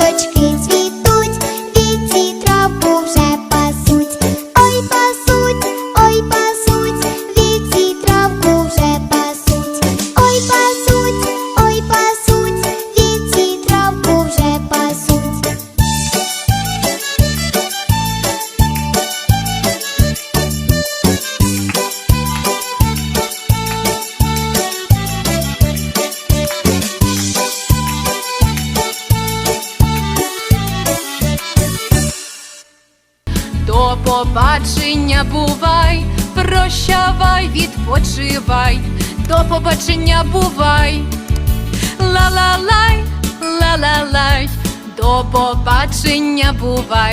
квіточки цвітуть, віці траву вже. До побачення бувай, прощавай, відпочивай, до побачення бувай. Ла-ла-лай, ла-ла-лай, до побачення бувай.